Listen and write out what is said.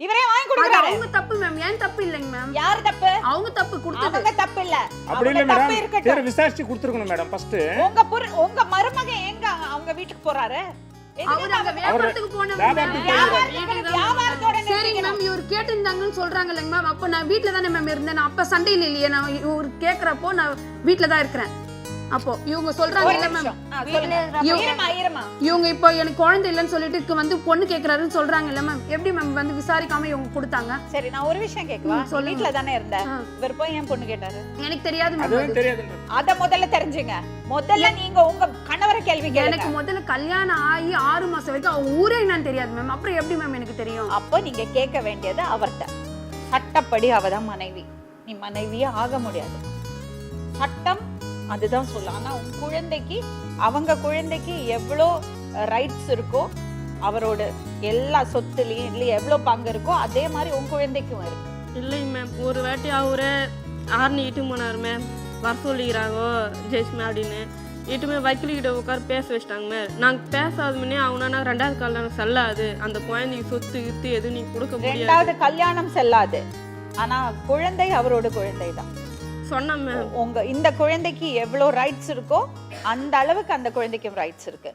இவரே வாங்கி கொடுக்குறாரு. அவங்க தப்பு மேம் ஏன் தப்பு இல்லைங்க மேம் யார் தப்பு? அவங்க தப்பு கொடுத்தது. அவங்க தப்பு இல்ல. அப்படி இல்லை மேடம் பேர் விசாரிச்சு கொடுத்துருக்கணும் மேடம் ஃபர்ஸ்ட் உங்க உங்க மருமகன் எங்க அவங்க வீட்டுக்கு போறாரு? சொல்றாங்க அப்போ நான் வீட்ல தானே மேம் இருந்தேன். நான் அப்ப சண்டையில் இல்லையே. நான் இவர் கேக்குறப்போ நான் வீட்ல தான் இருக்கிறேன். அப்போ இவங்க சொல்றாங்க இல்ல மேம். இவங்க இப்போ எனக்கு குழந்தை இல்லைன்னு சொல்லிட்டு வந்து பொண்ணு கேக்குறாருன்னு சொல்றாங்க இல்ல மேம் எப்படி மேம் வந்து விசாரிக்காம இவங்க கொடுத்தாங்க? சரி நான் ஒரு விஷயம் சொல்லுங்க. வீட்ல தானே இருந்த? ஆ. இவர் போய் என் பொண்ணு கேட்டாரு? எனக்கு தெரியாது மேம் அதுவும் தெரியாது மேடம் அத முதல்ல தெரிஞ்சுங்க. முதல்ல நீங்க உங்க கணவரை கேள்வி கேளுங்க. எனக்கு முதல்ல கல்யாணம் ஆகி ஆறு மாசம் வரைக்கும் அவங்க ஊரே என்னன்னு தெரியாது மேம் அப்புறம் எப்படி மேம் எனக்கு தெரியும்? அப்போ நீங்க கேட்க வேண்டியது அவர்ட்ட. சட்டப்படி அவதான் மனைவி. நீ மனைவியே ஆக முடியாது. சட்டம் அதுதான் சொல்லும். ஆனா உன் குழந்தைக்கு அவங்க குழந்தைக்கு எவ்வளோ ரைட்ஸ் இருக்கோ அவரோட எல்லா சொத்துலயும் இதுல எவ்வளவு பங்கு இருக்கோ அதே மாதிரி உன் குழந்தைக்கும் இருக்கு. இல்லைங்க மேம் ஒரு வாட்டி அவரே ஆர்னி இட்டு போனார் மேம் வர சொல்லிக்கிறாங்க ஜெய்ஸ்மே அப்படின்னு. இட்டுமே வக்கீல்கிட்ட உட்கார பேச வச்சிட்டாங்க மேம் நாங்கள் பேசாத முன்னே அவனா ரெண்டாவது கல்யாணம் செல்லாது. அந்த குழந்தைக்கு சொத்து கித்து எதுவும் நீ கொடுக்க முடியாது. ரெண்டாவது கல்யாணம் செல்லாது. ஆனா குழந்தை அவரோட குழந்தை தான் சொன்னேன் உங்க இந்த குழந்தைக்கு எவ்வளோ ரைட்ஸ் இருக்கோ அந்த அளவுக்கு அந்த குழந்தைக்கும் ரைட்ஸ் இருக்கு.